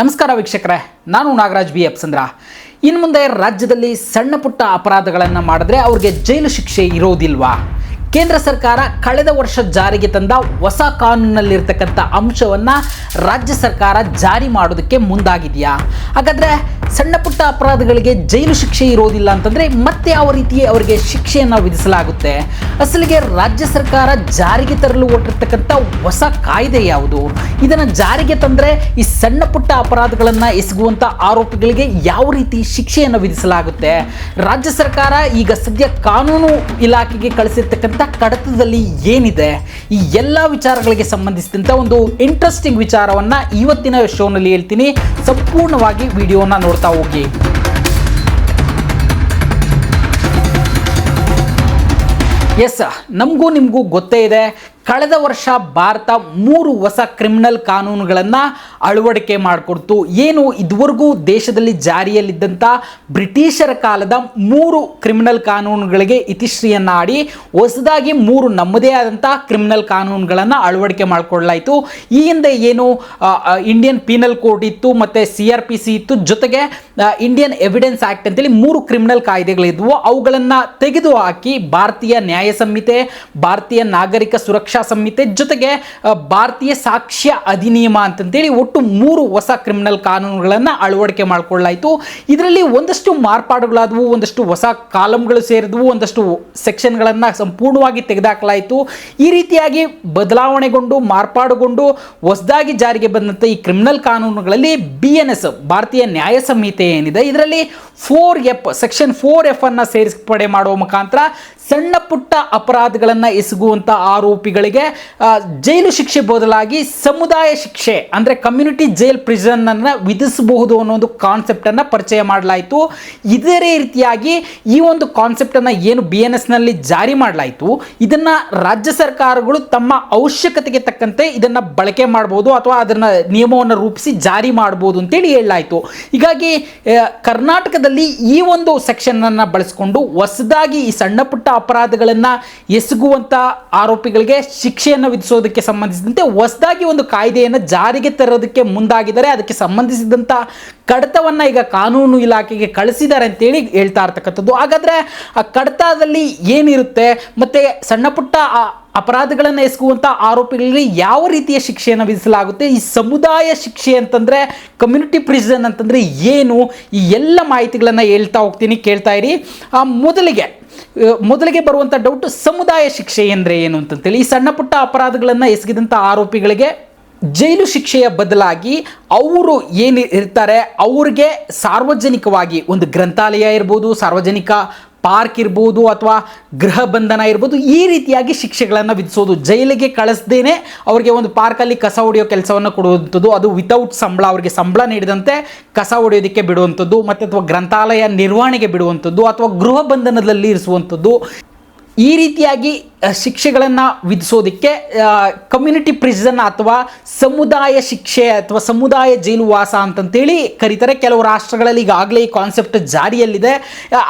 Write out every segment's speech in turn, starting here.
ನಮಸ್ಕಾರ ವೀಕ್ಷಕರೇ, ನಾನು ನಾಗರಾಜ್ ಬಿ ಅಪ್ಸಂದ್ರ. ಇನ್ನು ಮುಂದೆ ರಾಜ್ಯದಲ್ಲಿ ಸಣ್ಣ ಪುಟ್ಟ ಅಪರಾಧಗಳನ್ನು ಮಾಡಿದ್ರೆ ಅವ್ರಿಗೆ ಜೈಲು ಶಿಕ್ಷೆ ಇರೋದಿಲ್ವಾ? ಕೇಂದ್ರ ಸರ್ಕಾರ ಕಳೆದ ವರ್ಷ ಜಾರಿಗೆ ತಂದ ಹೊಸ ಕಾನೂನಲ್ಲಿರ್ತಕ್ಕಂಥ ಅಂಶವನ್ನು ರಾಜ್ಯ ಸರ್ಕಾರ ಜಾರಿ ಮಾಡೋದಕ್ಕೆ ಮುಂದಾಗಿದೆಯಾ? ಹಾಗಾದರೆ ಸಣ್ಣ ಪುಟ್ಟ ಅಪರಾಧಗಳಿಗೆ ಜೈಲು ಶಿಕ್ಷೆ ಇರೋದಿಲ್ಲ ಅಂತಂದರೆ ಮತ್ತೆ ಯಾವ ರೀತಿ ಅವರಿಗೆ ಶಿಕ್ಷೆಯನ್ನು ವಿಧಿಸಲಾಗುತ್ತೆ? ಅಸಲಿಗೆ ರಾಜ್ಯ ಸರ್ಕಾರ ಜಾರಿಗೆ ತರಲು ಹೊಟ್ಟಿರ್ತಕ್ಕಂಥ ಹೊಸ ಕಾಯ್ದೆ ಯಾವುದು? ಇದನ್ನು ಜಾರಿಗೆ ತಂದರೆ ಈ ಸಣ್ಣ ಪುಟ್ಟ ಅಪರಾಧಗಳನ್ನು ಎಸಗುವಂಥ ಆರೋಪಿಗಳಿಗೆ ಯಾವ ರೀತಿ ಶಿಕ್ಷೆಯನ್ನು ವಿಧಿಸಲಾಗುತ್ತೆ? ರಾಜ್ಯ ಸರ್ಕಾರ ಈಗ ಸದ್ಯ ಕಾನೂನು ಇಲಾಖೆಗೆ ಕಳಿಸಿರ್ತಕ್ಕಂಥ ಕಡತದಲ್ಲಿ ಏನಿದೆ? ಈ ಎಲ್ಲ ವಿಚಾರಗಳಿಗೆ ಸಂಬಂಧಿಸಿದಂಥ ಒಂದು ಇಂಟ್ರೆಸ್ಟಿಂಗ್ ವಿಚಾರವನ್ನು ಇವತ್ತಿನ ಶೋನಲ್ಲಿ ಹೇಳ್ತೀನಿ. ಸಂಪೂರ್ಣವಾಗಿ ವಿಡಿಯೋನ ನೋಡ್ತಾ ಹೋಗಿ. ಎಸ್ ನಮಗೂ ನಿಮಗೂ ಗೊತ್ತೇ ಇದೆ. ಕಳೆದ ವರ್ಷ ಭಾರತ ಮೂರು ಹೊಸ ಕ್ರಿಮಿನಲ್ ಕಾನೂನುಗಳನ್ನು ಅಳವಡಿಕೆ ಮಾಡಿಕೊಡ್ತು. ಏನು ಇದುವರೆಗೂ ದೇಶದಲ್ಲಿ ಜಾರಿಯಲ್ಲಿದ್ದಂಥ ಬ್ರಿಟಿಷರ ಕಾಲದ ಮೂರು ಕ್ರಿಮಿನಲ್ ಕಾನೂನುಗಳಿಗೆ ಇತಿಶ್ರೀಯನ್ನು ಆಡಿ ಹೊಸದಾಗಿ ಮೂರು ನಮ್ಮದೇ ಆದಂಥ ಕ್ರಿಮಿನಲ್ ಕಾನೂನುಗಳನ್ನು ಅಳವಡಿಕೆ ಮಾಡಿಕೊಳ್ಳಲಾಯಿತು ಈ ಹಿಂದೆ ಏನು ಇಂಡಿಯನ್ ಪೀನಲ್ ಕೋಡ್ ಇತ್ತು, ಮತ್ತು ಸಿ ಆರ್ ಪಿ ಸಿ ಇತ್ತು. ಜೊತೆಗೆ ಇಂಡಿಯನ್ ಎವಿಡೆನ್ಸ್ ಆ್ಯಕ್ಟ್ ಅಂತೇಳಿ ಮೂರು ಕ್ರಿಮಿನಲ್ ಕಾಯ್ದೆಗಳಿದ್ವು. ಅವುಗಳನ್ನು ತೆಗೆದುಹಾಕಿ ಭಾರತೀಯ ನ್ಯಾಯ ಭಾರತೀಯ ನಾಗರಿಕ ಸುರಕ್ಷಾ ಸಂಹಿತೆ ಜೊತೆಗೆ ಭಾರತೀಯ ಸಾಕ್ಷ್ಯ ಅಧಿನಿಯಮ ಅಂತಂತೇಳಿ ಒಟ್ಟು ಮೂರು ಹೊಸ ಕ್ರಿಮಿನಲ್ ಕಾನೂನುಗಳನ್ನು ಅಳವಡಿಕೆ ಮಾಡಿಕೊಳ್ಳಾಯಿತು ಇದರಲ್ಲಿ ಒಂದಷ್ಟು ಮಾರ್ಪಾಡುಗಳಾದವು, ಒಂದಷ್ಟು ಹೊಸ ಕಾಲಮ್ಗಳು ಸೇರಿದವು, ಒಂದಷ್ಟು ಸೆಕ್ಷನ್ಗಳನ್ನು ಸಂಪೂರ್ಣವಾಗಿ ತೆಗೆದುಹಾಕಲಾಯಿತು ಈ ರೀತಿಯಾಗಿ ಬದಲಾವಣೆಗೊಂಡು, ಮಾರ್ಪಾಡುಗೊಂಡು, ಹೊಸದಾಗಿ ಜಾರಿಗೆ ಬಂದಂಥ ಈ ಕ್ರಿಮಿನಲ್ ಕಾನೂನುಗಳಲ್ಲಿ ಬಿ ಎನ್ ಎಸ್, ಭಾರತೀಯ ನ್ಯಾಯ ಸಂಹಿತೆ ಏನಿದೆ, ಇದರಲ್ಲಿ four F, section four F ಅನ್ನು ಸೇರಿಸ್ಪಡೆ ಮಾಡುವ ಮುಖಾಂತರ ಸಣ್ಣ ಪುಟ್ಟ ಅಪರಾಧಗಳನ್ನು ಎಸಗುವಂಥ ಆರೋಪಿಗಳಿಗೆ ಆ, ಜೈಲು ಶಿಕ್ಷೆ ಬದಲಾಗಿ ಸಮುದಾಯ ಶಿಕ್ಷೆ ಅಂದರೆ ಕಮ್ಯುನಿಟಿ ಜೈಲ್ ಪ್ರಿಸನ್ ಅನ್ನು ವಿಧಿಸಬಹುದು ಅನ್ನೋ ಒಂದು ಕಾನ್ಸೆಪ್ಟನ್ನು ಪರಿಚಯ ಮಾಡಲಾಯಿತು. ಇದೇ ರೀತಿಯಾಗಿ ಈ ಒಂದು ಕಾನ್ಸೆಪ್ಟನ್ನು ಏನು ಬಿ ಎನ್ ಎಸ್ನಲ್ಲಿ ಜಾರಿ ಮಾಡಲಾಯಿತು. ಇದನ್ನು ರಾಜ್ಯ ಸರ್ಕಾರಗಳು ತಮ್ಮ ಅವಶ್ಯಕತೆಗೆ ತಕ್ಕಂತೆ ಇದನ್ನು ಬಳಕೆ ಮಾಡ್ಬೋದು ಅಥವಾ ಅದನ್ನು ನಿಯಮವನ್ನು ರೂಪಿಸಿ ಜಾರಿ ಮಾಡ್ಬೋದು ಅಂತೇಳಿ ಹೇಳಲಾಯಿತು. ಹೀಗಾಗಿ ಕರ್ನಾಟಕದಲ್ಲಿ ಈ ಒಂದು ಸೆಕ್ಷನನ್ನು ಬಳಸಿಕೊಂಡು ಹೊಸದಾಗಿ ಈ ಸಣ್ಣ ಪುಟ್ಟ ಅಪರಾಧಗಳನ್ನು ಎಸಗುವಂಥ ಆರೋಪಿಗಳಿಗೆ ಶಿಕ್ಷೆಯನ್ನು ವಿಧಿಸೋದಕ್ಕೆ ಸಂಬಂಧಿಸಿದಂತೆ ಹೊಸದಾಗಿ ಒಂದು ಕಾಯ್ದೆಯನ್ನು ಜಾರಿಗೆ ತರೋದಕ್ಕೆ ಮುಂದಾಗಿದ್ದಾರೆ. ಅದಕ್ಕೆ ಸಂಬಂಧಿಸಿದಂಥ ಕಡತವನ್ನು ಈಗ ಕಾನೂನು ಇಲಾಖೆಗೆ ಕಳಿಸಿದ್ದಾರೆ ಅಂತೇಳಿ ಹೇಳ್ತಾ ಇರ್ತಕ್ಕಂಥದ್ದು. ಹಾಗಾದರೆ ಆ ಕಡತದಲ್ಲಿ ಏನಿರುತ್ತೆ? ಮತ್ತು ಸಣ್ಣ ಪುಟ್ಟ ಅಪರಾಧಗಳನ್ನು ಎಸಗುವಂಥ ಆರೋಪಿಗಳಲ್ಲಿ ಯಾವ ರೀತಿಯ ಶಿಕ್ಷೆಯನ್ನು ವಿಧಿಸಲಾಗುತ್ತೆ? ಈ ಸಮುದಾಯ ಶಿಕ್ಷೆ ಅಂತಂದರೆ ಕಮ್ಯುನಿಟಿ ಪ್ರಿಸನ್ ಅಂತಂದರೆ ಏನು? ಈ ಎಲ್ಲ ಮಾಹಿತಿಗಳನ್ನು ಹೇಳ್ತಾ ಹೋಗ್ತೀನಿ, ಕೇಳ್ತಾ ಇರಿ. ಮೊದಲಿಗೆ ಮೊದಲಿಗೆ ಬರುವಂಥ ಡೌಟ್ ಸಮುದಾಯ ಶಿಕ್ಷೆ ಎಂದರೆ ಏನು ಅಂತಂತೇಳಿ, ಈ ಸಣ್ಣ ಪುಟ್ಟ ಅಪರಾಧಗಳನ್ನು ಎಸಗಿದಂಥ ಆರೋಪಿಗಳಿಗೆ ಜೈಲು ಶಿಕ್ಷೆಯ ಬದಲಾಗಿ ಅವರು ಏನು ಇರ್ತಾರೆ ಅವ್ರಿಗೆ ಸಾರ್ವಜನಿಕವಾಗಿ ಒಂದು ಗ್ರಂಥಾಲಯ ಇರ್ಬೋದು, ಸಾರ್ವಜನಿಕ ಪಾರ್ಕ್ ಇರ್ಬೋದು ಅಥವಾ ಗೃಹ ಬಂಧನ ಇರ್ಬೋದು, ಈ ರೀತಿಯಾಗಿ ಶಿಕ್ಷೆಗಳನ್ನು ವಿಧಿಸೋದು. ಜೈಲಿಗೆ ಕಳಿಸ್ದೇನೆ ಅವರಿಗೆ ಒಂದು ಪಾರ್ಕಲ್ಲಿ ಕಸ ಹೊಡೆಯೋ ಕೆಲಸವನ್ನು ಕೊಡುವಂಥದ್ದು. ಅದು ವಿತೌಟ್ ಸಂಬಳ, ಅವರಿಗೆ ಸಂಬಳ ನೀಡಿದಂತೆ ಕಸ ಹೊಡೆಯೋದಕ್ಕೆ ಬಿಡುವಂಥದ್ದು, ಮತ್ತು ಅಥವಾ ಗ್ರಂಥಾಲಯ ನಿರ್ವಹಣೆಗೆ ಬಿಡುವಂಥದ್ದು, ಅಥವಾ ಗೃಹ ಬಂಧನದಲ್ಲಿ ಇರಿಸುವಂಥದ್ದು. ಈ ರೀತಿಯಾಗಿ ಶಿಕ್ಷೆಗಳನ್ನು ವಿಧಿಸೋದಕ್ಕೆ ಕಮ್ಯುನಿಟಿ ಪ್ರಿಸನ್ ಅಥವಾ ಸಮುದಾಯ ಶಿಕ್ಷೆ ಅಥವಾ ಸಮುದಾಯ ಜೈಲು ವಾಸ ಅಂತಂತೇಳಿ ಕರೀತಾರೆ. ಕೆಲವು ರಾಷ್ಟ್ರಗಳಲ್ಲಿ ಈಗಾಗಲೇ ಈ ಕಾನ್ಸೆಪ್ಟ್ ಜಾರಿಯಲ್ಲಿದೆ.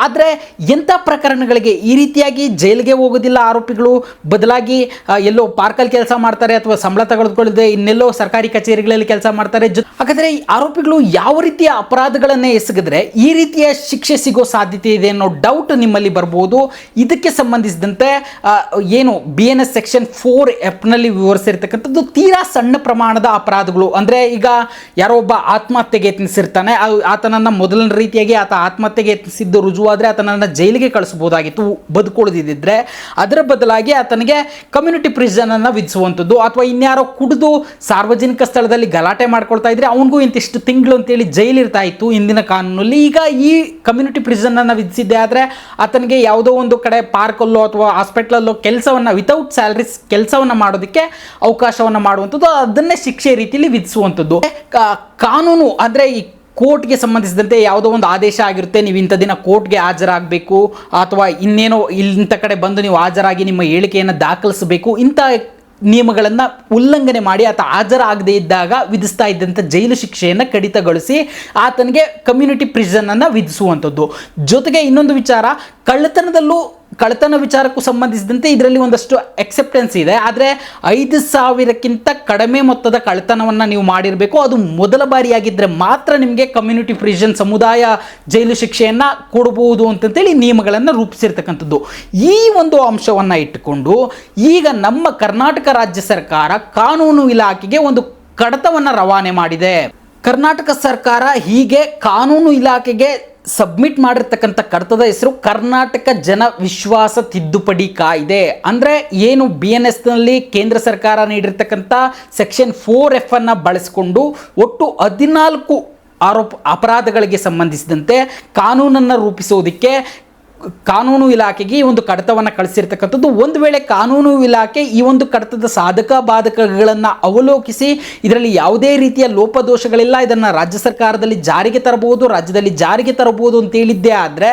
ಆದರೆ ಎಂಥ ಪ್ರಕರಣಗಳಿಗೆ ಈ ರೀತಿಯಾಗಿ ಜೈಲಿಗೆ ಹೋಗೋದಿಲ್ಲ ಆರೋಪಿಗಳು? ಬದಲಾಗಿ ಎಲ್ಲೋ ಪಾರ್ಕಲ್ಲಿ ಕೆಲಸ ಮಾಡ್ತಾರೆ ಅಥವಾ ಸಂಬಳ ತೆಗೆದುಕೊಳ್ಳದೆ ಇನ್ನೆಲ್ಲೋ ಸರ್ಕಾರಿ ಕಚೇರಿಗಳಲ್ಲಿ ಕೆಲಸ ಮಾಡ್ತಾರೆ. ಜೊ, ಹಾಗಾದರೆ ಈ ಆರೋಪಿಗಳು ಯಾವ ರೀತಿಯ ಅಪರಾಧಗಳನ್ನೇ ಎಸಗಿದ್ರೆ ಈ ರೀತಿಯ ಶಿಕ್ಷೆ ಸಿಗೋ ಸಾಧ್ಯತೆ ಇದೆ ಅನ್ನೋ ಡೌಟ್ ನಿಮ್ಮಲ್ಲಿ ಬರ್ಬೋದು. ಇದಕ್ಕೆ ಸಂಬಂಧಿಸಿದಂತೆ ಏನು B N S section four ಎಫ್ನಲ್ಲಿ ವಿವರಿಸಿರ್ತಕ್ಕಂಥದ್ದು ತೀರಾ ಸಣ್ಣ ಪ್ರಮಾಣದ ಅಪರಾಧಗಳು. ಅಂದರೆ ಈಗ ಯಾರೋ ಒಬ್ಬ ಆತ್ಮಹತ್ಯೆಗೆ ಯತ್ನಿಸಿರ್ತಾನೆ ಆತನನ್ನು ಮೊದಲನೇ ರೀತಿಯಾಗಿ ಆತ ಆತ್ಮಹತ್ಯೆಗೆ ಯತ್ನಿಸಿದ್ದು ರುಜುವಾದರೆ ಆತನನ್ನು ಜೈಲಿಗೆ ಕಳಿಸ್ಬೋದಾಗಿತ್ತು ಬದುಕೊಳ್ಳದಿದ್ದರೆ ಅದರ ಬದಲಾಗಿ ಆತನಿಗೆ ಕಮ್ಯುನಿಟಿ ಪ್ರಿಸನನ್ನು ವಿಧಿಸುವಂಥದ್ದು. ಅಥವಾ ಇನ್ಯಾರೋ ಕುಡಿದು ಸಾರ್ವಜನಿಕ ಸ್ಥಳದಲ್ಲಿ ಗಲಾಟೆ ಮಾಡ್ಕೊಳ್ತಾ ಇದ್ರೆ ಅವನಿಗೂ ಇಂತಿಷ್ಟು ತಿಂಗಳು ಅಂತೇಳಿ ಜೈಲಿರ್ತಾ ಇತ್ತು ಇಂದಿನ ಕಾನೂನಲ್ಲಿ. ಈಗ ಈ ಕಮ್ಯುನಿಟಿ ಪ್ರಿಸನನ್ನು ವಿಧಿಸಿದ್ದೆ ಆದರೆ ಆತನಿಗೆ ಯಾವುದೋ ಒಂದು ಕಡೆ ಪಾರ್ಕಲ್ಲೋ ಅಥವಾ ಹಾಸ್ಪಿಟ್ಲಲ್ಲೋ ಕೆಲಸವನ್ನು ವಿತೌಟ್ ಸ್ಯಾಲ್ರೀಸ್ ಕೆಲಸವನ್ನು ಮಾಡೋದಕ್ಕೆ ಅವಕಾಶವನ್ನು ಮಾಡುವಂಥದ್ದು, ಅದನ್ನೇ ಶಿಕ್ಷೆ ರೀತಿಯಲ್ಲಿ ವಿಧಿಸುವಂಥದ್ದು. ಕಾನೂನು ಅಂದರೆ ಈ ಕೋರ್ಟ್ಗೆ ಸಂಬಂಧಿಸಿದಂತೆ ಯಾವುದೋ ಒಂದು ಆದೇಶ ಆಗಿರುತ್ತೆ, ನೀವು ಇಂಥ ದಿನ ಕೋರ್ಟ್ಗೆ ಹಾಜರಾಗಬೇಕು, ಅಥವಾ ಇನ್ನೇನೋ ಇಂಥ ಕಡೆ ಬಂದು ನೀವು ಹಾಜರಾಗಿ ನಿಮ್ಮ ಹೇಳಿಕೆಯನ್ನು ದಾಖಲಿಸಬೇಕು, ಇಂಥ ನಿಯಮಗಳನ್ನು ಉಲ್ಲಂಘನೆ ಮಾಡಿ ಆತ ಹಾಜರಾಗದೇ ಇದ್ದಾಗ ವಿಧಿಸ್ತಾ ಇದ್ದಂಥ ಜೈಲು ಶಿಕ್ಷೆಯನ್ನು ಕಡಿತಗೊಳಿಸಿ ಆತನಿಗೆ ಕಮ್ಯುನಿಟಿ ಪ್ರಿಸನನ್ನು ವಿಧಿಸುವಂಥದ್ದು. ಜೊತೆಗೆ ಇನ್ನೊಂದು ವಿಚಾರ, ಕಳ್ಳತನದಲ್ಲೂ ಕಳ್ಳತನ ವಿಚಾರಕ್ಕೂ ಸಂಬಂಧಿಸಿದಂತೆ ಇದರಲ್ಲಿ ಒಂದಷ್ಟು ಎಕ್ಸೆಪ್ಟೆನ್ಸ್ ಇದೆ. ಆದರೆ ಐದು ಸಾವಿರಕ್ಕಿಂತ ಕಡಿಮೆ ಮೊತ್ತದ ಕಳ್ಳತನವನ್ನು ನೀವು ಮಾಡಿರಬೇಕು. ಅದು ಮೊದಲ ಬಾರಿಯಾಗಿದ್ದರೆ ಮಾತ್ರ ನಿಮಗೆ ಕಮ್ಯುನಿಟಿ ಪ್ರಿಷನ್ ಸಮುದಾಯ ಜೈಲು ಶಿಕ್ಷೆಯನ್ನು ಕೊಡಬಹುದು ಅಂತಂತೇಳಿ ನಿಯಮಗಳನ್ನು ರೂಪಿಸಿರ್ತಕ್ಕಂಥದ್ದು. ಈ ಒಂದು ಅಂಶವನ್ನು ಇಟ್ಟುಕೊಂಡು ಈಗ ನಮ್ಮ ಕರ್ನಾಟಕ ರಾಜ್ಯ ಸರ್ಕಾರ ಕಾನೂನು ಇಲಾಖೆಗೆ ಒಂದು ಕಡತವನ್ನು ರವಾನೆ ಮಾಡಿದೆ. ಕರ್ನಾಟಕ ಸರ್ಕಾರ ಹೀಗೆ ಕಾನೂನು ಇಲಾಖೆಗೆ ಸಬ್ಮಿಟ್ ಮಾಡಿರ್ತಕ್ಕಂಥ ಕಡತದ ಹೆಸರು ಕರ್ನಾಟಕ ಜನ ವಿಶ್ವಾಸ ತಿದ್ದುಪಡಿ ಕಾಯ್ದೆ. ಅಂದರೆ ಏನು ಬಿ ಎನ್ ಎಸ್ನಲ್ಲಿ ಕೇಂದ್ರ ಸರ್ಕಾರ ನೀಡಿರ್ತಕ್ಕಂಥ ಸೆಕ್ಷನ್ ಫೋರ್ ಎಫ್ ಅನ್ನು ಬಳಸಿಕೊಂಡು ಒಟ್ಟು ಹದಿನಾಲ್ಕು ಆರೋಪ ಅಪರಾಧಗಳಿಗೆ ಸಂಬಂಧಿಸಿದಂತೆ ಕಾನೂನನ್ನು ರೂಪಿಸೋದಕ್ಕೆ ಕಾನೂನು ಇಲಾಖೆಗೆ ಈ ಒಂದು ಕಡತವನ್ನು ಕಳಿಸಿರ್ತಕ್ಕಂಥದ್ದು. ಒಂದು ವೇಳೆ ಕಾನೂನು ಇಲಾಖೆ ಈ ಒಂದು ಕಡತದ ಸಾಧಕ ಬಾಧಕಗಳನ್ನು ಅವಲೋಕಿಸಿ, ಇದರಲ್ಲಿ ಯಾವುದೇ ರೀತಿಯ ಲೋಪದೋಷಗಳಿಲ್ಲ, ಇದನ್ನು ರಾಜ್ಯ ಸರ್ಕಾರದಲ್ಲಿ ಜಾರಿಗೆ ತರಬಹುದು, ರಾಜ್ಯದಲ್ಲಿ ಜಾರಿಗೆ ತರಬಹುದು ಅಂತ ಹೇಳಿದ್ದೇ ಆದರೆ,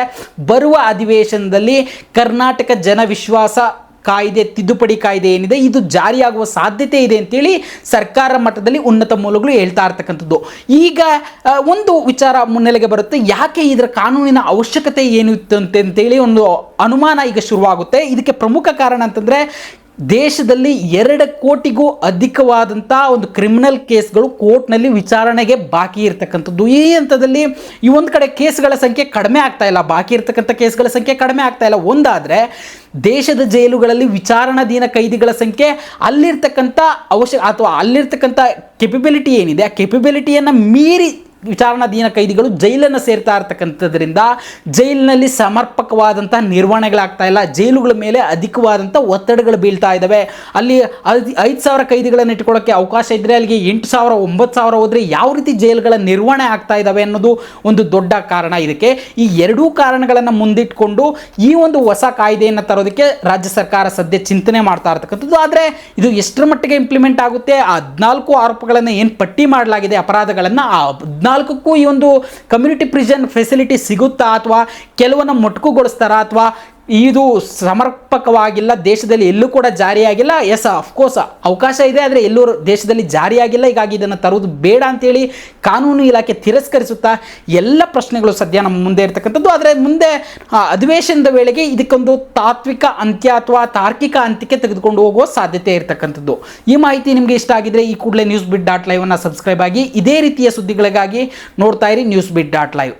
ಬರುವ ಅಧಿವೇಶನದಲ್ಲಿ ಕರ್ನಾಟಕ ಜನ ವಿಶ್ವಾಸ ಕಾಯ್ದೆ, ತಿದ್ದುಪಡಿ ಕಾಯ್ದೆ ಏನಿದೆ, ಇದು ಜಾರಿಯಾಗುವ ಸಾಧ್ಯತೆ ಇದೆ ಅಂತೇಳಿ ಸರ್ಕಾರ ಮಟ್ಟದಲ್ಲಿ ಉನ್ನತ ಮೂಲಗಳು ಹೇಳ್ತಾ ಇರ್ತಕ್ಕಂಥದ್ದು. ಈಗ ಒಂದು ವಿಚಾರ ಮುನ್ನೆಲೆಗೆ ಬರುತ್ತೆ, ಯಾಕೆ ಇದರ ಕಾನೂನಿನ ಅವಶ್ಯಕತೆ ಏನು ಇತ್ತು ಅಂತ- ಅಂತೇಳಿ ಒಂದು ಅನುಮಾನ ಈಗ ಶುರುವಾಗುತ್ತೆ. ಇದಕ್ಕೆ ಪ್ರಮುಖ ಕಾರಣ ಅಂತಂದರೆ ದೇಶದಲ್ಲಿ ಎರಡು ಕೋಟಿಗೂ ಅಧಿಕವಾದಂಥ ಒಂದು ಕ್ರಿಮಿನಲ್ ಕೇಸ್ಗಳು ಕೋರ್ಟ್ನಲ್ಲಿ ವಿಚಾರಣೆಗೆ ಬಾಕಿ ಇರತಕ್ಕಂಥದ್ದು. ಈ ಹಂತದಲ್ಲಿ ಈ ಒಂದು ಕಡೆ ಕೇಸ್ಗಳ ಸಂಖ್ಯೆ ಕಡಿಮೆ ಆಗ್ತಾ ಇಲ್ಲ. ಬಾಕಿ ಇರತಕ್ಕಂಥ ಕೇಸ್ಗಳ ಸಂಖ್ಯೆ ಕಡಿಮೆ ಆಗ್ತಾ ಇಲ್ಲ. ಒಂದಾದರೆ ದೇಶದ ಜೈಲುಗಳಲ್ಲಿ ವಿಚಾರಣಾಧೀನ ಕೈದಿಗಳ ಸಂಖ್ಯೆ ಅಲ್ಲಿರ್ತಕ್ಕಂಥ ಅವಶ್ಯ ಅಥವಾ ಅಲ್ಲಿರ್ತಕ್ಕಂಥ ಕೆಪಬಿಲಿಟಿ ಏನಿದೆ? ಆ ಕೆಪಬಿಲಿಟಿಯನ್ನು ಮೀರಿ ವಿಚಾರಣಾಧೀನ ಕೈದಿಗಳು ಜೈಲನ್ನು ಸೇರ್ತಾ ಇರ್ತಕ್ಕಂಥದ್ರಿಂದ ಜೈಲಿನಲ್ಲಿ ಸಮರ್ಪಕವಾದಂಥ ನಿರ್ವಹಣೆಗಳಾಗ್ತಾ ಇಲ್ಲ. ಜೈಲುಗಳ ಮೇಲೆ ಅಧಿಕವಾದಂಥ ಒತ್ತಡಗಳು ಬೀಳ್ತಾ ಇದ್ದಾವೆ ಅಲ್ಲಿ ಐದು ಐದು ಸಾವಿರ ಕೈದಿಗಳನ್ನು ಇಟ್ಕೊಳ್ಳೋಕ್ಕೆ ಅವಕಾಶ ಇದ್ದರೆ ಅಲ್ಲಿಗೆ ಎಂಟು ಸಾವಿರ, ಒಂಬತ್ತು ಸಾವಿರ ಹೋದರೆ ಯಾವ ರೀತಿ ಜೈಲುಗಳ ನಿರ್ವಹಣೆ ಆಗ್ತಾ ಇದ್ದಾವೆ ಅನ್ನೋದು ಒಂದು ದೊಡ್ಡ ಕಾರಣ ಇದಕ್ಕೆ. ಈ ಎರಡೂ ಕಾರಣಗಳನ್ನು ಮುಂದಿಟ್ಕೊಂಡು ಈ ಒಂದು ಹೊಸ ಕಾಯ್ದೆಯನ್ನು ತರೋದಕ್ಕೆ ರಾಜ್ಯ ಸರ್ಕಾರ ಸದ್ಯ ಚಿಂತನೆ ಮಾಡ್ತಾ ಇರ್ತಕ್ಕಂಥದ್ದು. ಆದರೆ ಇದು ಎಷ್ಟರ ಮಟ್ಟಿಗೆ ಇಂಪ್ಲಿಮೆಂಟ್ ಆಗುತ್ತೆ? ಆ ಹದಿನಾಲ್ಕು ಆರೋಪಗಳನ್ನು ಏನು ಪಟ್ಟಿ ಮಾಡಲಾಗಿದೆ ಅಪರಾಧಗಳನ್ನು? ಆ ಹದಿನಾಲ್ಕಕ್ಕೂ ಈ ಒಂದು ಕಮ್ಯುನಿಟಿ ಪ್ರಿಸನ್ ಫೆಸಿಲಿಟಿ ಸಿಗುತ್ತಾ ಅಥವಾ ಕೆಲವನ್ನ ಮೊಟಕುಗೊಳಿಸ್ತಾರಾ ಅಥವಾ ಇದು ಸಮರ್ಪಕವಾಗಿಲ್ಲ, ದೇಶದಲ್ಲಿ ಎಲ್ಲೂ ಕೂಡ ಜಾರಿಯಾಗಿಲ್ಲ. ಎಸ್ ಅಫ್ಕೋರ್ಸ್ ಅವಕಾಶ ಇದೆ, ಆದರೆ ಎಲ್ಲೂ ದೇಶದಲ್ಲಿ ಜಾರಿಯಾಗಿಲ್ಲ. ಹೀಗಾಗಿ ಇದನ್ನು ತರುವುದು ಬೇಡ ಅಂತೇಳಿ ಕಾನೂನು ಇಲಾಖೆ ತಿರಸ್ಕರಿಸುತ್ತಾ ಎಲ್ಲ ಪ್ರಶ್ನೆಗಳು ಸದ್ಯ ನಮ್ಮ ಮುಂದೆ ಇರತಕ್ಕಂಥದ್ದು. ಆದರೆ ಮುಂದೆ ಅಧಿವೇಶನದ ವೇಳೆಗೆ ಇದಕ್ಕೊಂದು ತಾತ್ವಿಕ ಅಂತ್ಯ ಅಥವಾ ತಾರ್ಕಿಕ ಅಂತ್ಯಕ್ಕೆ ತೆಗೆದುಕೊಂಡು ಹೋಗುವ ಸಾಧ್ಯತೆ ಇರತಕ್ಕಂಥದ್ದು. ಈ ಮಾಹಿತಿ ನಿಮಗೆ ಇಷ್ಟ ಆಗಿದ್ರೆ ಈ ಕೂಡಲೇ ನ್ಯೂಸ್ ಬಿಟ್ ಡಾಟ್ ಲೈವನ್ನು ಸಬ್ಸ್ಕ್ರೈಬ್ ಆಗಿ, ಇದೇ ರೀತಿಯ ಸುದ್ದಿಗಳಿಗಾಗಿ ನೋಡ್ತಾ ಇರಿ ನ್ಯೂಸ್ ಬಿಟ್ ಡಾಟ್ ಲೈವ್